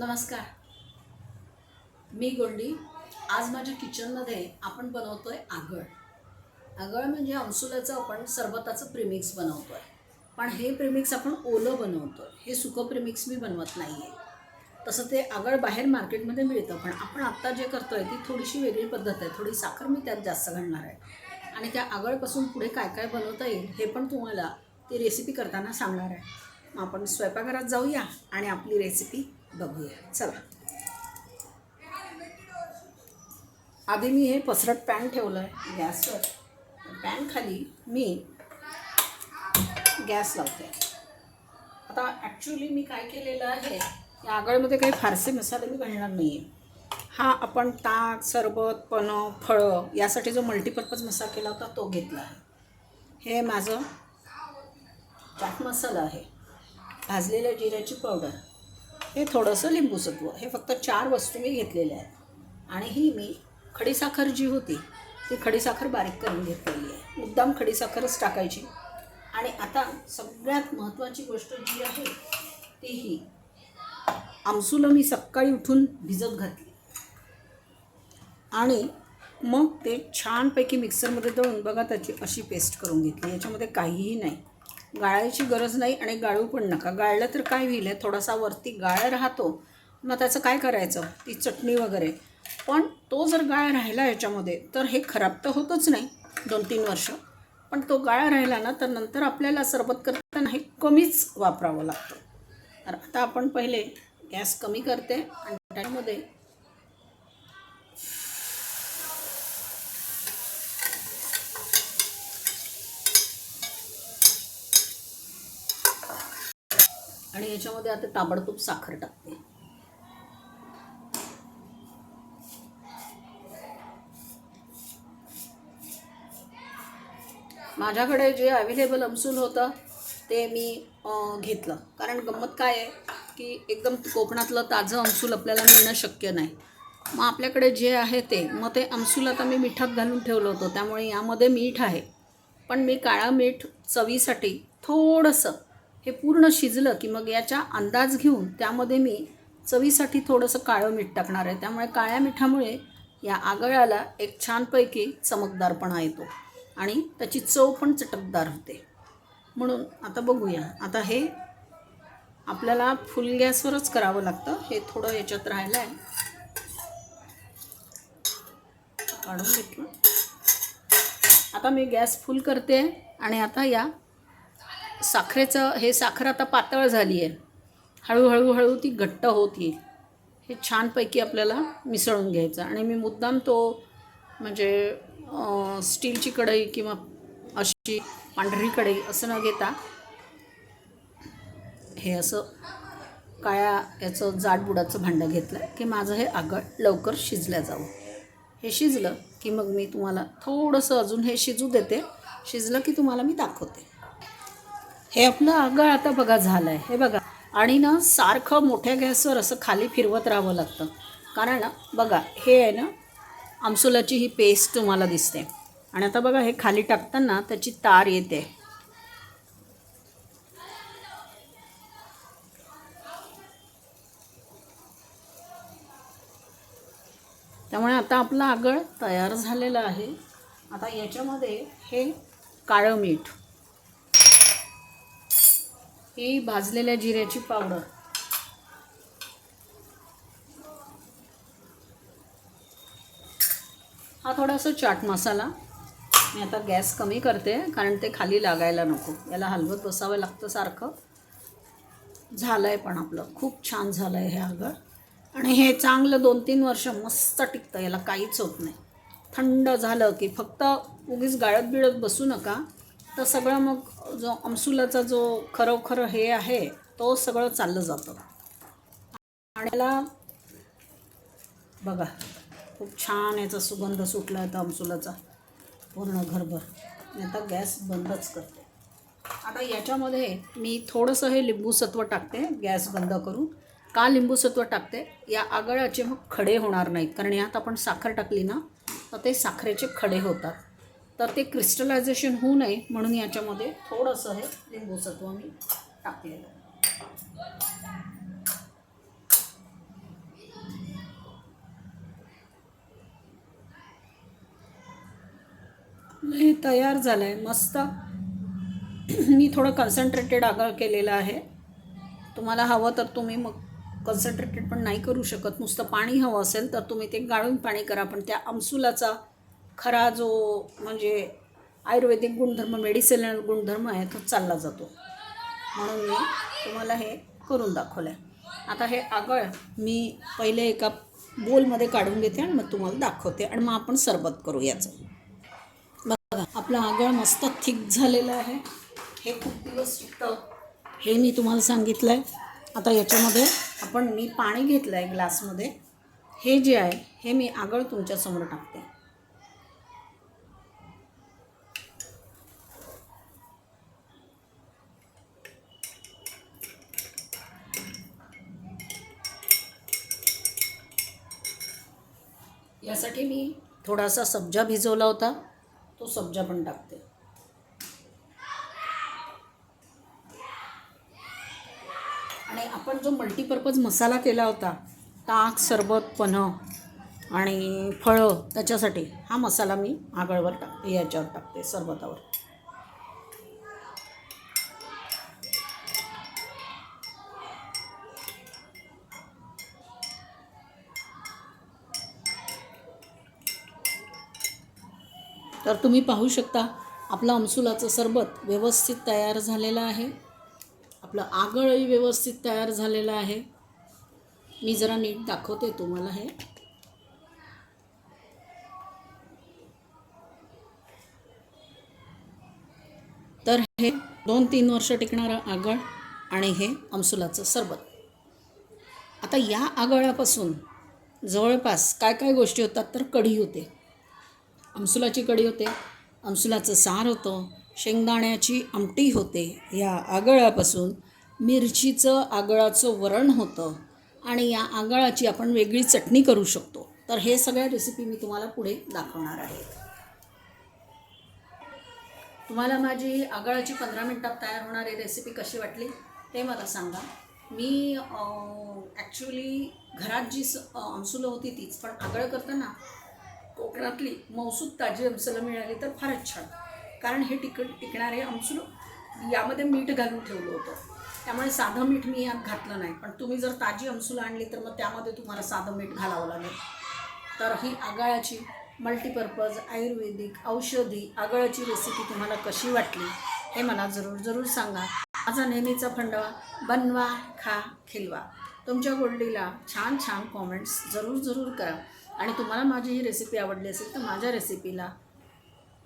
नमस्कार. मी गोल्डी. आज माझ्या किचनमध्ये आपण बनवतोय आगळ. आगळ म्हणजे अंसुलाचं आपण सरबताचं बनवतो आहे पण हे प्रिमिक्स आपण ओलं बनवतो आहे हे सुकं प्रिमिक्स मी बनवत नाही आहे तसं ते आगळ बाहेर मार्केटमध्ये मिळतं पण आपण आत्ता जे करतो आहे ती थोडीशी वेगळी पद्धत आहे. थोडी साखर मी त्यात जास्त घालणार आहे. आणि त्या आगळपासून पुढे काय काय बनवता येईल हे पण तुम्हाला ती रेसिपी करताना सांगणार आहे. मग आपण स्वयंपाकघरात जाऊया आणि आपली रेसिपी बघूया. चला. आधी मी हे पसरट पॅन ठेवलं आहे गॅसवर. पॅन खाली मी गॅस लावते. आता ॲक्च्युली मी काय केलेलं आहे या आगळमध्ये काही फारसे मसाले मी घालणार नाही आहे हा आपण ताक सरबत पणं फळं यासाठी जो मल्टीपर्पज मसाला केला होता तो घेतला आहे. हे माझं चाट मसाला आहे. भाजलेल्या जिऱ्याची पावडर हे थोडंसं लिंबूसत्व. हे फक्त चार वस्तू मी घेतलेल्या आहेत. आणि ही मी खडीसाखर जी होती ती खडीसाखर बारीक करून घेतलेली आहे. मुद्दाम खडीसाखरच टाकायची. आणि आता सगळ्यात महत्त्वाची गोष्ट जी आहे ती ही. आमसूला मी सकाळी उठून भिजत घातली. आणि मग ते छानपैकी मिक्सरमध्ये दळून बघा त्याची अशी पेस्ट करून घेतली. याच्यामध्ये काहीही नाही. गाळायची गरज नाही आणि गाळू पण नका. गाळलं तर काय होईल? आहे थोडासा वरती गाळ राहतो. मग त्याचं काय करायचं? ती चटणी वगैरे. पण तो जर गाळ राहिला याच्यामध्ये तर हे खराब तर होतच नाही दोन तीन वर्ष. पण तो गाळा राहिला ना तर नंतर आपल्याला सरबत करताना हे कमीच वापरावं लागतं. तर आता आपण पहिले गॅस कमी करते आणि त्यामध्ये आणि याच्यामध्ये आता ताबडतोब साखर टाकते. माझ्याकडे जे अवेलेबल अमसूल होतं ते मी घेतलं. कारण गंमत काय आहे की एकदम कोकणातलं ताजं अमसूल आपल्याला मिळणं शक्य नाही. मग आपल्याकडे जे आहे ते मग ते अमसूल आता मी मिठात घालून ठेवलं होतं त्यामुळे यामध्ये मीठ आहे. पण मी काळा मीठ चवीसाठी थोडंसं हे पूर्ण शिजलं की मग याचा अंदाज घेऊन त्यामध्ये मी चवीसाठी थोडंसं काळं मीठ टाकणार आहे. त्यामुळे काळ्या मिठामुळे या आगळ्याला एक छानपैकी चमकदारपणा येतो आणि त्याची चव पण चटकदार होते. म्हणून आता बघूया. आता हे आपल्याला फुल गॅसवरच करावं लागतं. हे थोडं याच्यात राहिलं आहे काढून घेतलं. आता मी गॅस फुल करते आणि आता या साखरेचं हे साखर आता पातळ झाली आहे हळूहळू हळू ती घट्ट होत येईल. हे छानपैकी आपल्याला मिसळून घ्यायचं. आणि मी मुद्दाम तो म्हणजे स्टीलची कढई किंवा अशी पांढरी कढई असं न घेता हे असं काळ्या याचं जाडबुडाचं भांडं घेतलं की माझं हे आगळ लवकर शिजल्या जावं. हे शिजलं की मग मी तुम्हाला थोडंसं अजून हे शिजू देते. शिजलं की तुम्हाला मी दाखवते. हे आपलं आगळ आता बघा झालं आहे हे बघा. आणि ना सारखं मोठ्या गॅसवर असं खाली फिरवत राहावं लागतं. कारण बघा हे आहे ना आमसुलाची ही पेस्ट तुम्हाला दिसते. आणि आता बघा हे खाली टाकताना त्याची तार येते. त्यामुळे आता आपलं आगळ तयार झालेलं आहे. आता याच्यामध्ये हे काळं मीठ. ही भाजलेल्या जिऱ्याची पावडर. हा थोडासा चाट मसाला. मी आता गॅस कमी करते कारण ते खाली लागायला नको. याला हलवत बसावं लागतं सारखं. झालं आहे पण आपलं. खूप छान झालं आहे हे आगळ आणि हे चांगलं दोन तीन वर्ष मस्त टिकतं. याला काहीच होत नाही. थंड झालं की फक्त उगीच गाळत बिळत बसू नका. तर सगळं मग जो अमसुलाचा जो खरोखर हे आहे तो सगळं चाललं जातं. आणि बघा खूप छान याचा सुगंध सुटला आहे अमसुलाचा. पूर्ण घरभर. मी आता गॅस बंदच करते. आता याच्यामध्ये मी थोडंसं हे लिंबूसत्व टाकते गॅस बंद करून. का लिंबूसत्व टाकते? या आगळाचे मग खडे होणार नाहीत. कारण यात आपण साखर टाकली ना तर ते साखरेचे खडे होतात. तर ते क्रिस्टलायझेशन होऊ नये म्हणून याच्यामध्ये थोडंसं हे लिंबूसत्व मी टाकलेलं हे तयार झालं आहे मस्त. मी थोडं कन्सन्ट्रेटेड आगळ केलेलं आहे. तुम्हाला हवं तर तुम्ही मग कन्सन्ट्रेटेड पण नाही करू शकत. नुसतं पाणी हवं असेल तर तुम्ही ते गाळून पाणी करा पण त्या अमसुलाचा खरा जो म्हणजे आयुर्वेदिक गुणधर्म मेडिसिनल गुणधर्म आहे तो चालला जातो. म्हणून मी तुम्हाला हे करून दाखवलं आहे आता हे आगळ मी पहिले एका बोलमध्ये काढून घेते आणि मग तुम्हाला दाखवते आणि मग आपण सरबत करू याचं. बघा आपलं आगळ मस्त थिक झालेलं आहे. हे खूप दिवस टिकतं. हे मी तुम्हाला सांगितलं आहे आता याच्यामध्ये आपण मी पाणी घेतलं आहे ग्लासमध्ये हे जे आहे हे मी आगळ तुमच्यासमोर टाकते. यासाठी मी थोडासा सब्जा भिजवला होता. तो सब्जा पण टाकते. आणि आपण जो मल्टीपर्पज मसाला केला होता ताक सरबत पन्ह आणि फळं त्याच्यासाठी हा मसाला मी आगळवर टाकते याच्यावर टाकते सरबतावर. तर तुम्ही पाहू शकता आपलं अमसुलाचं सरबत व्यवस्थित तयार झालेलं आहे. आपलं आगळही व्यवस्थित तयार झालेलं आहे. मी जरा नीट दाखवते तुम्हाला हे. तर हे दोन तीन वर्ष टिकणारं आगळ आणि हे अमसुलाचं सरबत. आता या आगळापासून जवळपास काय काय गोष्टी होतात तर कढी होते. अमसुलाची कढी होते अमसुलाचं सार होतं शेंगदाण्याची आमटी होते या आगळापासून मिरचीचं आगळाचं वरण होतं आणि या आगळाची आपण वेगळी चटणी करू शकतो. तर हे सगळ्या रेसिपी मी तुम्हाला पुढे दाखवणार आहे. तुम्हाला माझी आगळाची पंधरा मिनटात तयार होणारी रेसिपी कशी वाटली ते मला सांगा. मी ॲक्च्युली घरात जी स अमसुलं होती तीच पण आगळ करताना कोकणातली मौसूद ताजी अमसलं मिळाली तर फारच छान. कारण हे टिक टिकणारे अमसूल यामध्ये मीठ घालून ठेवलं होतं. त्यामुळे साधं मीठ मी यात घातलं नाही. पण तुम्ही जर ताजी अमसुलं आणली तर मग त्यामध्ये तुम्हाला साधं मीठ घालावं लागेल. तर ही आगळाची मल्टीपर्पज आयुर्वेदिक औषधी आगळाची रेसिपी तुम्हाला कशी वाटली हे मला जरूर जरूर सांगा. माझा नेहमीचा फंडवा बनवा खा खिलवा. तुमच्या गोल्डीला छान छान कॉमेंट्स जरूर जरूर करा. आणि तुम्हाला माझी ही रेसिपी आवडली असेल तर माझ्या रेसिपीला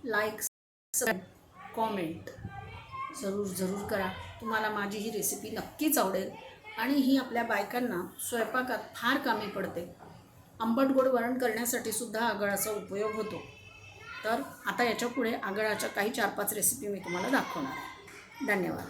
लाईक कॉमेंट जरूर जरूर करा. तुम्हाला माझी ही रेसिपी नक्कीच आवडेल. आणि ही आपल्या बायकांना स्वयंपाकात फार कामी पडते. आंबट गोड वरण करण्यासाठी सुद्धा आगळाचा उपयोग होतो. तर आता याच्यापुढे आगळाच्या काही चार पाच रेसिपी मी तुम्हाला दाखवणार आहे. धन्यवाद.